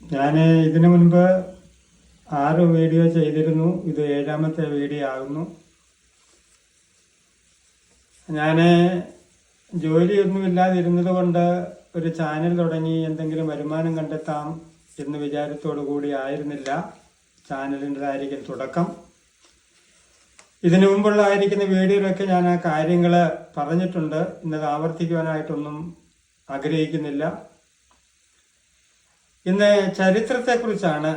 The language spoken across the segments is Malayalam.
ഞാൻ ഇതിനു മുൻപ് ആറ് വീഡിയോ ചെയ്തിരുന്നു. ഇത് ഏഴാമത്തെ വീഡിയോ ആകുന്നു. ഞാൻ ജോലിയൊന്നുമില്ലാതിരുന്നത് കൊണ്ട് ഒരു ചാനൽ തുടങ്ങി എന്തെങ്കിലും വരുമാനം കണ്ടെത്താം എന്ന് വിചാരത്തോടു കൂടി ആയിരുന്നില്ല. ചാനലിന്റെതായിരിക്കും തുടക്കം. ഇതിനു മുമ്പുള്ളതായിരിക്കുന്ന വീഡിയോയിലൊക്കെ ഞാൻ ആ കാര്യങ്ങൾ പറഞ്ഞിട്ടുണ്ട്. ഇന്നത് ആവർത്തിക്കുവാനായിട്ടൊന്നും ആഗ്രഹിക്കുന്നില്ല. ഇന്ന് ചരിത്രത്തെക്കുറിച്ചാണ്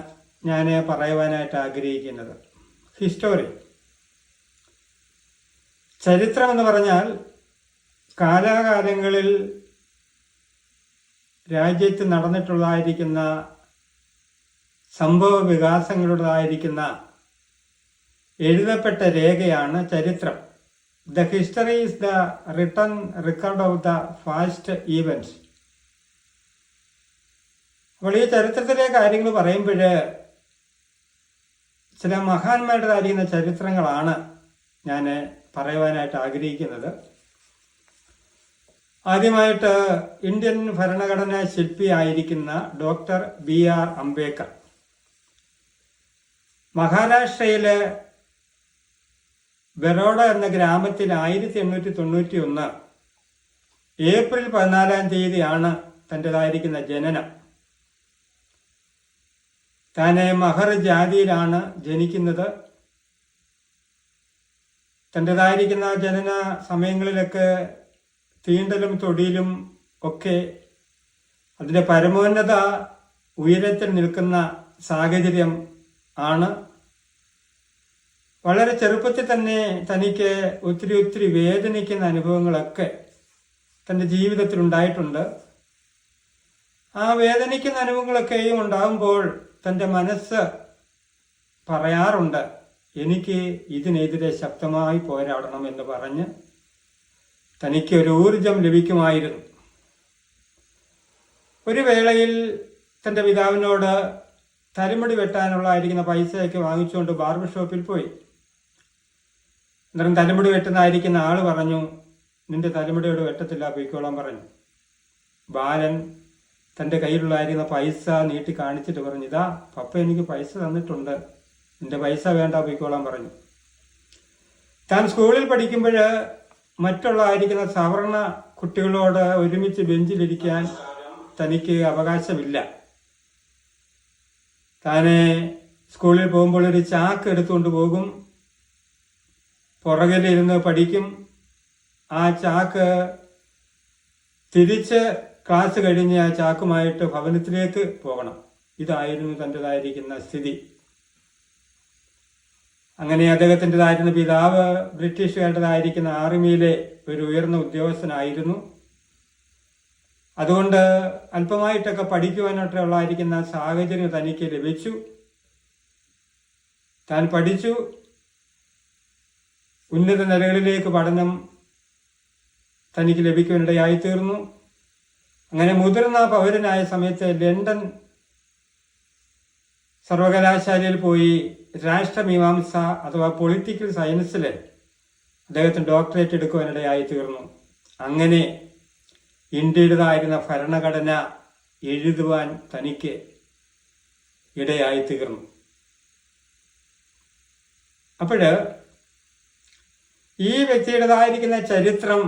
ഞാൻ പറയുവാനായിട്ട് ആഗ്രഹിക്കുന്നത്. ഹിസ്റ്റോറി ചരിത്രം എന്ന് പറഞ്ഞാൽ കാലാകാലങ്ങളിൽ രാജ്യത്ത് നടന്നിട്ടുള്ളതായിരിക്കുന്ന സംഭവ വികാസങ്ങളുടേതായിരിക്കുന്ന എഴുതപ്പെട്ട രേഖയാണ് ചരിത്രം. The history is the written record of the fast events അപ്പോൾ ഈ ചരിത്രത്തിലെ കാര്യങ്ങൾ പറയുമ്പോൾ ചില മഹാന്മാരുടെ അറിയുന്ന ചരിത്രങ്ങളാണ് ഞാൻ പറയുവാനായിട്ട് ആഗ്രഹിക്കുന്നത്. ആദ്യമായിട്ട് ഇന്ത്യൻ ഭരണഘടനാ ശില്പിയായിരിക്കുന്ന ഡോക്ടർ ബി ആർ അംബേദ്കർ. മഹാരാഷ്ട്രയിലെ ബറോഡ എന്ന ഗ്രാമത്തിൽ ആയിരത്തി എണ്ണൂറ്റി തൊണ്ണൂറ്റി ഒന്ന് ഏപ്രിൽ പതിനാലാം തീയതിയാണ് തന്റെതായിരിക്കുന്ന ജനനം. താനെ മഹർ ജാതിയിലാണ് ജനിക്കുന്നത്. തന്റെതായിരിക്കുന്ന ജനന സമയങ്ങളിലൊക്കെ തീണ്ടലും തൊടിയിലും ഒക്കെ അതിന്റെ പരമോന്നത ഉയരത്തിൽ നിൽക്കുന്ന സാഹചര്യം ആണ്. വളരെ ചെറുപ്പത്തിൽ തന്നെ തനിക്ക് ഒത്തിരി ഒത്തിരി വേദനിക്കുന്ന അനുഭവങ്ങളൊക്കെ തന്റെ ജീവിതത്തിൽ ഉണ്ടായിട്ടുണ്ട് ആ വേദനിക്കുന്ന അനുഭവങ്ങളൊക്കെയും ഉണ്ടാകുമ്പോൾ തന്റെ മനസ്സ് പറയാറുണ്ട് എനിക്ക് ഇതിനെതിരെ ശക്തമായി പോരാടണം എന്ന് പറഞ്ഞ് തനിക്ക് ഒരു ഊർജം ലഭിക്കുമായിരുന്നു. ഒരു വേളയിൽ തന്റെ പിതാവിനോട് തരിമുടി വെട്ടാനുള്ളതായിരിക്കുന്ന പൈസയൊക്കെ വാങ്ങിച്ചുകൊണ്ട് ബാർബർ ഷോപ്പിൽ പോയി. അന്നേരം തലമുടി വെട്ടുന്നതായിരിക്കുന്ന ആൾ പറഞ്ഞു നിന്റെ തലമുടിയോട് വെട്ടത്തില്ല പൊയ്ക്കോളാൻ പറഞ്ഞു. ബാലൻ തന്റെ കയ്യിലുള്ളായിരുന്ന പൈസ നീട്ടി കാണിച്ചിട്ട് പറഞ്ഞു ഇതാ പപ്പ എനിക്ക് പൈസ തന്നിട്ടുണ്ട്. എന്റെ പൈസ വേണ്ട പോയിക്കോളാൻ പറഞ്ഞു. താൻ സ്കൂളിൽ പഠിക്കുമ്പോൾ മറ്റുള്ളതായിരിക്കുന്ന സവർണ കുട്ടികളോട് ഒരുമിച്ച് ബെഞ്ചിലിരിക്കാൻ തനിക്ക് അവകാശമില്ല. താനെ സ്കൂളിൽ പോകുമ്പോൾ ഒരു ചാക്ക് എടുത്തുകൊണ്ട് പോകും. പുറകിലിരുന്ന് പഠിക്കും. ആ ചാക്ക് തിരിച്ച് ക്ലാസ് കഴിഞ്ഞ് ആ ചാക്കുമായിട്ട് ഭവനത്തിലേക്ക് പോകണം. ഇതായിരുന്നു തന്റെതായിരിക്കുന്ന സ്ഥിതി. അങ്ങനെ അദ്ദേഹത്തിന്റെതായിരുന്ന പിതാവ് ബ്രിട്ടീഷുകാരുടേതായിരിക്കുന്ന ആർമിയിലെ ഒരു ഉയർന്ന ഉദ്യോഗസ്ഥനായിരുന്നു. അതുകൊണ്ട് അല്പമായിട്ടൊക്കെ പഠിക്കുവാനായിട്ടുള്ളതായിരിക്കുന്ന സാഹചര്യം തനിക്ക് ലഭിച്ചു. താൻ പഠിച്ചു. ഉന്നത നിലകളിലേക്ക് പഠനം തനിക്ക് ലഭിക്കുവാനിടയായി തീർന്നു അങ്ങനെ മുതിർന്ന പൗരനായ സമയത്ത് ലണ്ടൻ സർവകലാശാലയിൽ പോയി രാഷ്ട്രമീമാംസ അഥവാ പൊളിറ്റിക്കൽ സയൻസിൽ അദ്ദേഹത്തിന് ഡോക്ടറേറ്റ് എടുക്കുവാനിടയായി തീർന്നു. അങ്ങനെ ഇന്ത്യയുടേതായിരുന്ന ഭരണഘടന എഴുതുവാൻ തനിക്ക് ഇടയായി തീർന്നു. അപ്പോഴ് ഈ വ്യക്തിയുടേതായിരിക്കുന്ന ചരിത്രം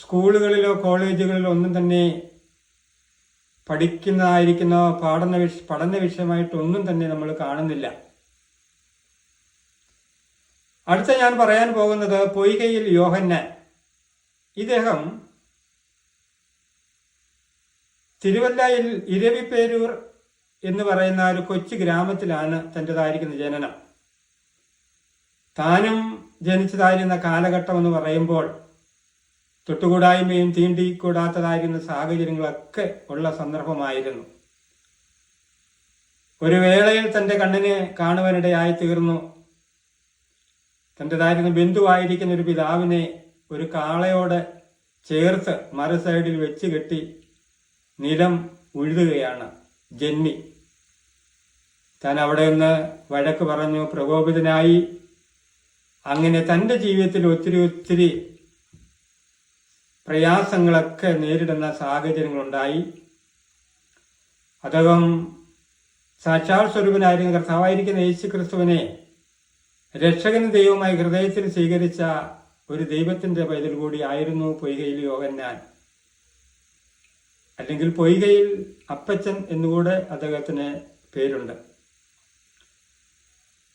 സ്കൂളുകളിലോ കോളേജുകളിലോ ഒന്നും തന്നെ പഠിക്കുന്നതായിരിക്കുന്ന പഠന വിഷ പഠന വിഷയമായിട്ടൊന്നും തന്നെ നമ്മൾ കാണുന്നില്ല. അടുത്ത ഞാൻ പറയാൻ പോകുന്നത് പൊയ്കയിൽ യോഹന്നാൻ. ഇദ്ദേഹം തിരുവല്ലയിൽ ഇരവിപ്പേരൂർ എന്ന് പറയുന്ന ഒരു കൊച്ചു ഗ്രാമത്തിലാണ് തന്റെതായിരിക്കുന്ന ജനനം. താനും ജനിച്ചതായിരുന്ന കാലഘട്ടം എന്ന് പറയുമ്പോൾ തൊട്ടുകൂടായ്മയും തീണ്ടിക്കൂടാത്തതായിരുന്ന സാഹചര്യങ്ങളൊക്കെ ഉള്ള സന്ദർഭമായിരുന്നു. ഒരു വേളയിൽ തന്റെ കണ്ണിനെ കാണുവാനിടയായി തീർന്നു. തന്റെതായിരുന്ന ബന്ധുവായിരിക്കുന്ന ഒരു പിതാവിനെ ഒരു കാളയോട് ചേർത്ത് മറു സൈഡിൽ വെച്ച് കെട്ടി നിലം ഉഴുതുകയാണ് ജന്മി. താൻ അവിടെ നിന്ന് വഴക്ക് പറഞ്ഞു പ്രകോപിതനായി. അങ്ങനെ തന്റെ ജീവിതത്തിൽ ഒത്തിരി ഒത്തിരി പ്രയാസങ്ങളൊക്കെ നേരിടുന്ന സാഹചര്യങ്ങളുണ്ടായി. അദ്ദേഹം സാക്ഷാൽ സ്വരൂപനായിരുന്ന കർത്താവായിരിക്കുന്ന യേശു ക്രിസ്തുവിനെ രക്ഷകന് ദൈവമായി ഹൃദയത്തിൽ സ്വീകരിച്ച ഒരു ദൈവത്തിന്റെ പൈതൽ കൂടി ആയിരുന്നു പൊയ്കയിൽ യോഗന്നാൻ അല്ലെങ്കിൽ പൊയ്കയിൽ അപ്പച്ചൻ എന്നുകൂടെ അദ്ദേഹത്തിന് പേരുണ്ട്.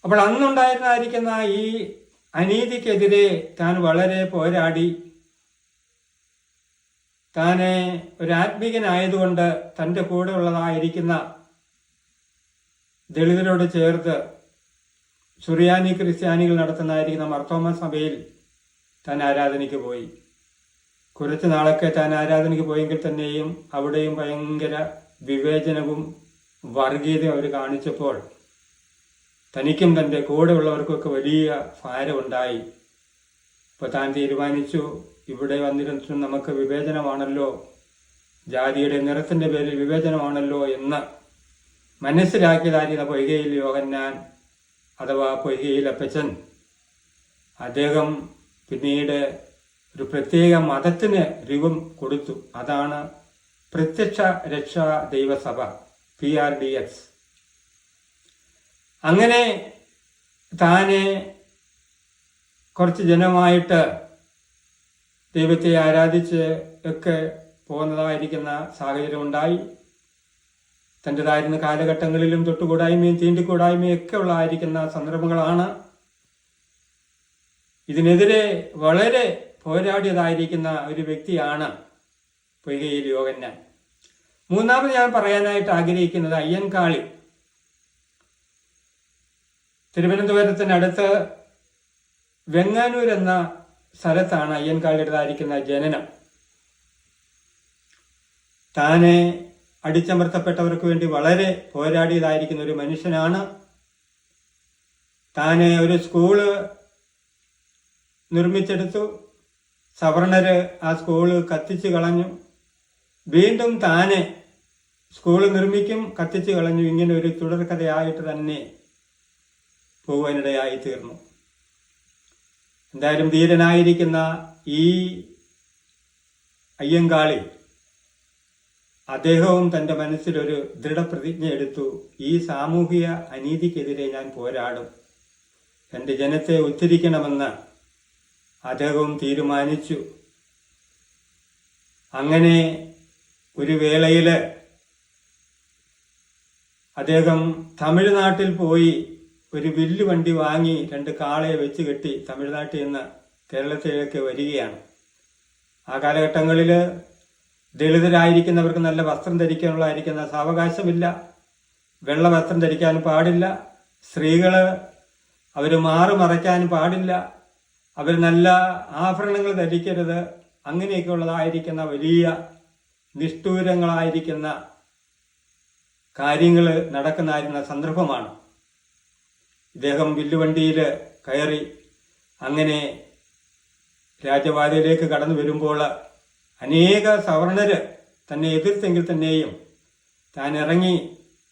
അപ്പോൾ അന്നുണ്ടായിരുന്നായിരിക്കുന്ന ഈ അനീതിക്കെതിരെ താൻ വളരെ പോരാടി താനെ ഒരു ആത്മീകനായതുകൊണ്ട് തന്റെ കൂടെ ഉള്ളതായിരിക്കുന്ന ദളിതരോട് ചേർത്ത് സുറിയാനി ക്രിസ്ത്യാനികൾ നടത്തുന്നതായിരിക്കുന്ന മർത്തോമ സഭയിൽ താൻ ആരാധനയ്ക്ക് പോയി. കുറച്ച് നാളൊക്കെ താൻ ആരാധനയ്ക്ക് പോയെങ്കിൽ തന്നെയും അവിടെയും ഭയങ്കര വിവേചനവും വർഗീയതയും അവർ കാണിച്ചപ്പോൾ തനിക്കും തന്റെ കൂടെ ഉള്ളവർക്കൊക്കെ വലിയ ഭാരമുണ്ടായി. അപ്പോൾ താൻ തീരുമാനിച്ചു. ഇവിടെ വന്നിരുന്നിട്ടും നമുക്ക് വിവേചനമാണല്ലോ? ജാതിയുടെ നിറത്തിന്റെ പേരിൽ വിവേചനമാണല്ലോ എന്ന് മനസ്സിലാക്കിയതായിരുന്ന പൊയ്കയിൽ യോഗന്നാൻ അഥവാ പൊയ്കയിൽ അപ്പച്ചൻ. അദ്ദേഹം പിന്നീട് ഒരു പ്രത്യേക മതത്തിന് രൂപം കൊടുത്തു. അതാണ് പ്രത്യക്ഷ രക്ഷാ ദൈവസഭ പി ആർ ഡി എക്സ് അങ്ങനെ താനെ കുറച്ച് ജനമായിട്ട് ദൈവത്തെ ആരാധിച്ച് ഒക്കെ പോകുന്നതായിരിക്കുന്ന സാഹചര്യം ഉണ്ടായി. തന്റെതായിരുന്ന കാലഘട്ടങ്ങളിലും തൊട്ടുകൂടായ്മയും തീണ്ടിക്കൂടായ്മയും ഒക്കെ ഉള്ളതായിരിക്കുന്ന സന്ദർഭങ്ങളാണ്. ഇതിനെതിരെ വളരെ പോരാടിയതായിരിക്കുന്ന ഒരു വ്യക്തിയാണ് പൊയ്കയിൽ യോഗന്നാൻ മൂന്നാമത് ഞാൻ പറയാനായിട്ട് ആഗ്രഹിക്കുന്നത് അയ്യൻകാളി തിരുവനന്തപുരത്തിനടുത്ത് വെങ്ങാനൂർ എന്ന സ്ഥലത്താണ് അയ്യൻകാളിയുടേതായിരിക്കുന്ന ജനനം. താനെ അടിച്ചമർത്തപ്പെട്ടവർക്ക് വേണ്ടി വളരെ പോരാടിയതായിരിക്കുന്ന ഒരു മനുഷ്യനാണ്. താനെ ഒരു സ്കൂൾ നിർമ്മിച്ചെടുത്തു. സവർണര് ആ സ്കൂൾ കത്തിച്ചു കളഞ്ഞു. വീണ്ടും താനെ സ്കൂൾ നിർമ്മിക്കും കത്തിച്ചു കളഞ്ഞു. ഇങ്ങനെ ഒരു തുടർക്കഥയായിട്ട് തന്നെ പോവാനിടയായി തീർന്നു. എന്തായാലും ധീരനായിരിക്കുന്ന ഈ അയ്യങ്കാളി അദ്ദേഹവും തന്റെ മനസ്സിലൊരു ദൃഢപ്രതിജ്ഞ എടുത്തു. ഈ സാമൂഹിക അനീതിക്കെതിരെ ഞാൻ പോരാടും. എന്റെ ജനത്തെ ഉദ്ധരിക്കണമെന്ന് അദ്ദേഹവും തീരുമാനിച്ചു. അങ്ങനെ ഒരു വേളയിൽ അദ്ദേഹം തമിഴ്നാട്ടിൽ പോയി ഒരു വില്ലു വണ്ടി വാങ്ങി രണ്ട് കാളയെ വെച്ച് കെട്ടി തമിഴ്നാട്ടിൽ നിന്ന് കേരളത്തിലേക്ക് വരികയാണ്. ആ കാലഘട്ടങ്ങളിൽ ദളിതരായിരിക്കുന്നവർക്ക് നല്ല വസ്ത്രം ധരിക്കാനുള്ളതായിരിക്കുന്ന സാവകാശമില്ല. വെള്ള വസ്ത്രം ധരിക്കാനും പാടില്ല. സ്ത്രീകൾ അവർ മാറു മറയ്ക്കാനും പാടില്ല. അവർ നല്ല ആഭരണങ്ങൾ ധരിക്കരുത്. അങ്ങനെയൊക്കെ ഉള്ളതായിരിക്കുന്ന വലിയ നിഷ്ഠൂരങ്ങളായിരിക്കുന്ന കാര്യങ്ങൾ നടക്കുന്നതായിരുന്ന സന്ദർഭമാണ്. ഇദ്ദേഹം വില്ലുവണ്ടിയിൽ കയറി അങ്ങനെ രാജവാദിയിലേക്ക് കടന്നു വരുമ്പോൾ അനേക സവർണർ തന്നെ എതിർത്തെങ്കിൽ തന്നെയും താൻ ഇറങ്ങി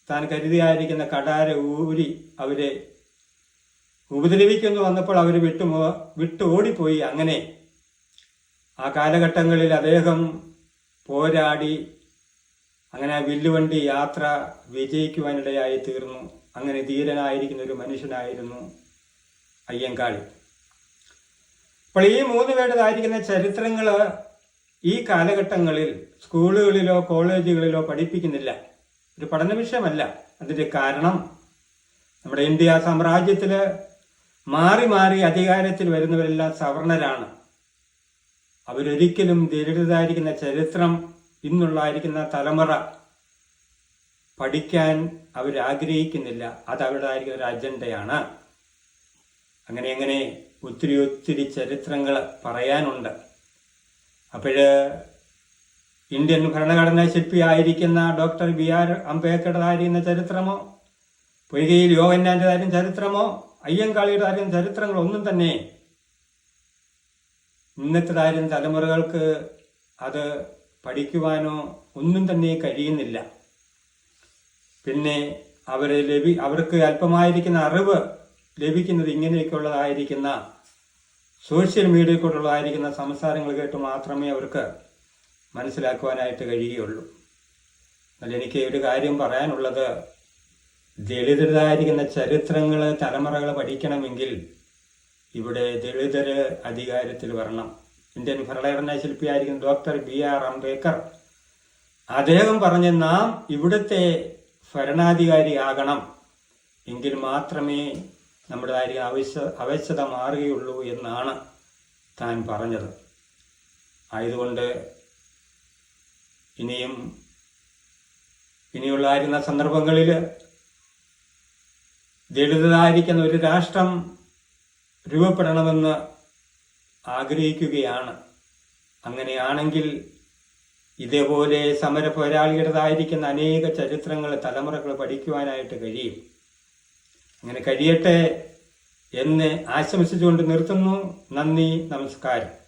താൻ കരുതിയായിരിക്കുന്ന കടാര ഊരി അവരെ ഉപദ്രവിക്കുന്നു വന്നപ്പോൾ അവർ വിട്ടു വിട്ടു ഓടിപ്പോയി. അങ്ങനെ ആ കാലഘട്ടങ്ങളിൽ അദ്ദേഹം പോരാടി അങ്ങനെ വില്ലുവണ്ടി യാത്ര വിജയിക്കുവാനിടയായി തീർന്നു. അങ്ങനെ ധീരനായിരിക്കുന്ന ഒരു മനുഷ്യനായിരുന്നു അയ്യങ്കാളി. അപ്പോൾ ഈ മൂന്ന് പേരുടേതായിരിക്കുന്ന ചരിത്രങ്ങൾ ഈ കാലഘട്ടങ്ങളിൽ സ്കൂളുകളിലോ കോളേജുകളിലോ പഠിപ്പിക്കുന്നില്ല. ഒരു പഠന വിഷയമല്ല. അതിന്റെ കാരണം നമ്മുടെ ഇന്ത്യ സാമ്രാജ്യത്തിൽ മാറി മാറി അധികാരത്തിൽ വരുന്നവരെല്ലാം സവർണരാണ്. അവരൊരിക്കലും ദരിദ്രതായിരിക്കുന്ന ചരിത്രം ഇന്നുള്ളായിരിക്കുന്ന തലമുറ പഠിക്കാൻ അവരാഗ്രഹിക്കുന്നില്ല. അത് അവരുടെ ആയിരിക്കുന്ന ഒരു അജണ്ടയാണ്. അങ്ങനെ അങ്ങനെ ഒത്തിരി ഒത്തിരി ചരിത്രങ്ങൾ പറയാനുണ്ട്. അപ്പോഴ് ഇന്ത്യൻ ഭരണഘടനാ ശില്പിയായിരിക്കുന്ന ഡോക്ടർ ബി ആർ ആയിരുന്ന ചരിത്രമോ? പൊയ്കയിൽ ആയിരുന്ന ചരിത്രമോ? അയ്യങ്കാളിയുടെ അയ്യങ്കാളിയുടേതായും ചരിത്രങ്ങളൊന്നും തന്നെ. ഇന്നത്തേതായും തലമുറകൾക്ക് അത് പഠിക്കുവാനോ ഒന്നും തന്നെ കഴിയുന്നില്ല. പിന്നെ അവരെ ലഭി അവർക്ക് അല്പമായിരിക്കുന്ന അറിവ് ലഭിക്കുന്നത് ഇങ്ങനെയൊക്കെയുള്ളതായിരിക്കുന്ന സോഷ്യൽ മീഡിയയിൽ കൂടെയുള്ളതായിരിക്കുന്ന സംസാരങ്ങൾ കേട്ട് മാത്രമേ അവർക്ക് മനസ്സിലാക്കുവാനായിട്ട് കഴിയുകയുള്ളൂ. എനിക്ക് ഒരു കാര്യം പറയാനുള്ളത്. ദളിതരായിരിക്കുന്ന ചരിത്രങ്ങൾ തലമുറകൾ പഠിക്കണമെങ്കിൽ ഇവിടെ ദളിതര് അധികാരത്തിൽ വരണം. ഇന്ത്യൻ ഭരണഘടനാ ശില്പിയായിരിക്കുന്ന ഡോക്ടർ ബി ആർ അംബേദ്കർ അദ്ദേഹം പറഞ്ഞ നാം ഇവിടുത്തെ ഭരണാധികാരിയാകണം. എങ്കിൽ മാത്രമേ നമ്മുടെ കാര്യം ആവശ്യ അവശത മാറുകയുള്ളൂ എന്നാണ് താൻ പറഞ്ഞത്. ആയതുകൊണ്ട് ഇനിയും ഇനിയുള്ള ആയിരുന്ന സന്ദർഭങ്ങളിൽ ദളിതരായിരിക്കുന്ന ഒരു രാഷ്ട്രം രൂപപ്പെടണമെന്ന് ആഗ്രഹിക്കുകയാണ്. അങ്ങനെയാണെങ്കിൽ ഇതേപോലെ സമര പോരാളികളുടേതായിരിക്കുന്ന അനേക ചരിത്രങ്ങൾ തലമുറകൾ പഠിക്കുവാനായിട്ട് കഴിയും. അങ്ങനെ കഴിയട്ടെ എന്ന് ആശംസിച്ചുകൊണ്ട് നിർത്തുന്നു. നന്ദി നമസ്കാരം.